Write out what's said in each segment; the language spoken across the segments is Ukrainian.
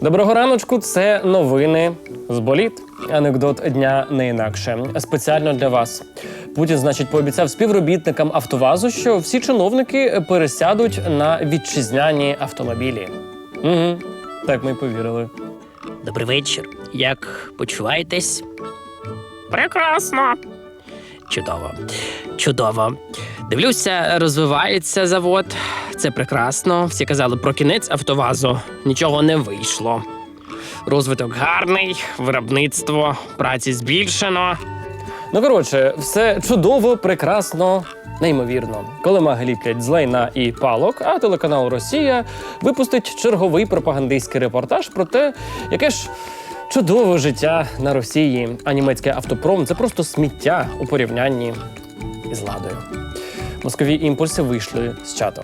Доброго раночку, це новини з боліт. Анекдот дня не інакше. Спеціально для вас. Путін, значить, пообіцяв співробітникам Автовазу, що всі чиновники пересядуть на вітчизняні автомобілі. Угу, так ми й повірили. Добрий вечір. Як почуваєтесь? Прекрасно. Чудово. Чудово. Дивлюся, розвивається завод. Це прекрасно. Всі казали про кінець автовазу. Нічого не вийшло. Розвиток гарний, виробництво, праці збільшено. Ну коротше, все чудово, прекрасно, неймовірно. Колема ліплять з лайна і палок, а телеканал Росія випустить черговий пропагандистський репортаж про те, яке ж чудове життя на Росії. А німецький автопром це просто сміття у порівнянні із ладою. Москові імпульси вийшли з чату.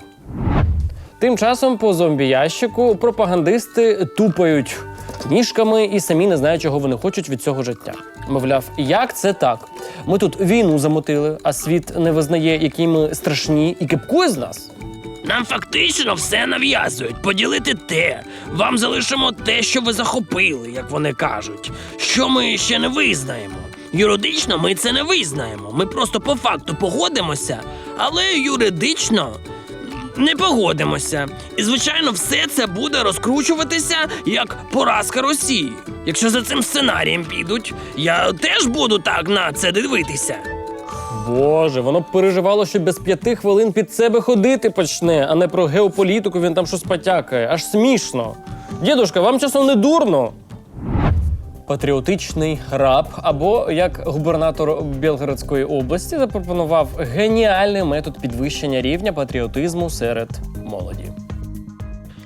Тим часом по зомбі-ящику пропагандисти тупають ніжками і самі не знають, чого вони хочуть від цього життя. Мовляв, як це так? Ми тут війну замотили, а світ не визнає, які ми страшні і кипкує з нас. Нам фактично все нав'язують. Поділити те. Вам залишимо те, що ви захопили, як вони кажуть. Що ми ще не визнаємо. Юридично ми це не визнаємо. Ми просто по факту погодимося, але юридично не погодимося. І, звичайно, все це буде розкручуватися як поразка Росії. Якщо за цим сценарієм підуть, я теж буду так на це дивитися. Боже, воно переживало, що без п'яти хвилин під себе ходити почне, а не про геополітику він там щось потякає. Аж смішно. Дідушка, вам часом не дурно. Патріотичний раб, або як губернатор Білгородської області запропонував геніальний метод підвищення рівня патріотизму серед молоді.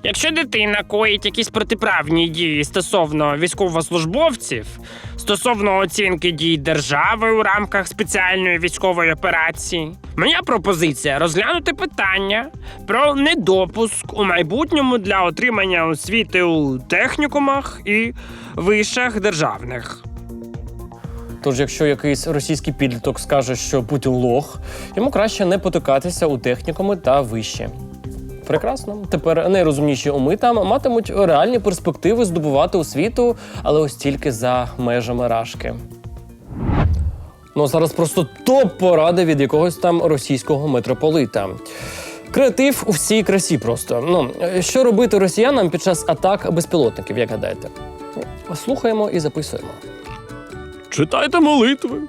Якщо дитина коїть якісь протиправні дії стосовно військовослужбовців, стосовно оцінки дій держави у рамках спеціальної військової операції, моя пропозиція розглянути питання про недопуск у майбутньому для отримання освіти у технікумах і вишах державних. Тож, якщо якийсь російський підліток скаже, що Путін лох, йому краще не потикатися у технікуми та вище. Прекрасно. Тепер найрозумніші уми там матимуть реальні перспективи здобувати освіту, але ось тільки за межами рашки. Ну, зараз просто топ поради від якогось там російського митрополита. Креатив у всій красі просто. Ну, що робити росіянам під час атак безпілотників, як гадаєте? Слухаємо і записуємо. Читайте молитви.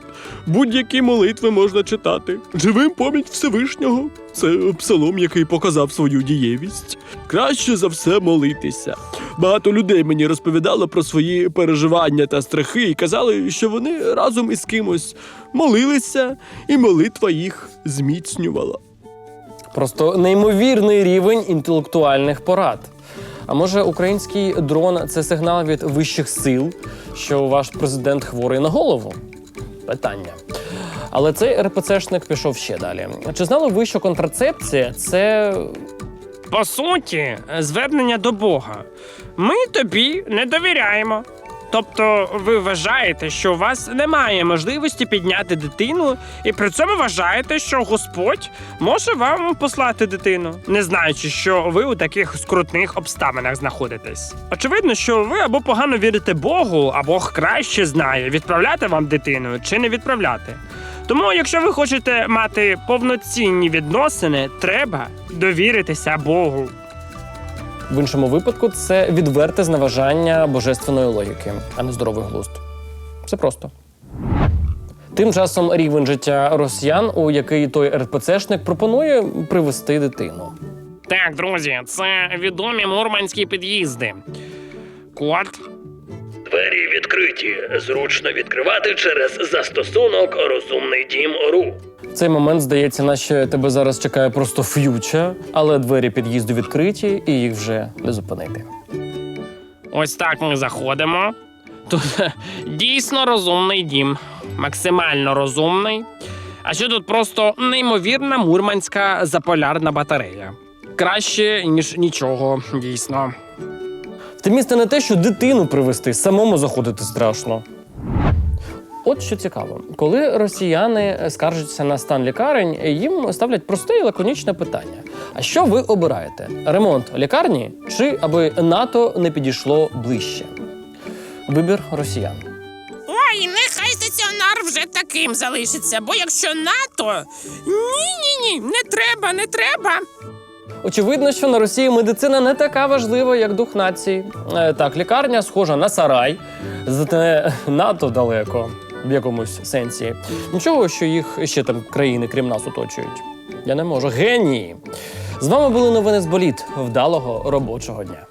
Будь-які молитви можна читати. Живим поміть Всевишнього. Це псалом, який показав свою дієвість. Краще за все молитися. Багато людей мені розповідало про свої переживання та страхи і казали, що вони разом із кимось молилися, і молитва їх зміцнювала. Просто неймовірний рівень інтелектуальних порад. А може, український дрон це сигнал від вищих сил, що ваш президент хворий на голову? Питання. Але цей РПЦшник пішов ще далі. Чи знали ви, що контрацепція це По суті, звернення до Бога. Ми тобі не довіряємо. Тобто, ви вважаєте, що у вас немає можливості підняти дитину, і при цьому вважаєте, що Господь може вам послати дитину, не знаючи, що ви у таких скрутних обставинах знаходитесь. Очевидно, що ви або погано вірите Богу, а Бог краще знає, відправляти вам дитину чи не відправляти. Тому, якщо ви хочете мати повноцінні відносини, треба довіритися Богу. В іншому випадку це відверте зневажання божественної логіки, а не здоровий глузд. Все просто. Тим часом рівень життя росіян, у який той РПЦшник пропонує привести дитину. Так, друзі, це відомі мурманські під'їзди. Код Двері відкриті. Зручно відкривати через застосунок Розумний дім РУ. Цей момент здається, наче тебе зараз чекає просто ф'юча, але двері під'їзду відкриті і їх вже не зупинити. Ось так ми заходимо. Тут дійсно розумний дім, максимально розумний. А ще тут просто неймовірна мурманська заполярна батарея. Краще, ніж нічого, дійсно. В те місце не те, що дитину привезти, самому заходити страшно. От що цікаво, коли росіяни скаржаться на стан лікарень, їм ставлять просте і лаконічне питання: а що ви обираєте? Ремонт лікарні чи аби НАТО не підійшло ближче? Вибір росіян. Ой, нехай стаціонар вже таким залишиться, бо якщо НАТО. Ні, ні, ні, не треба, не треба. Очевидно, що на Росії медицина не така важлива, як дух нації. Е, Так, лікарня схожа на сарай, зате НАТО далеко в якомусь сенсі. Нічого, що їх ще там країни, крім нас, оточують. Я не можу. Генії! З вами були новини з боліт. Вдалого робочого дня.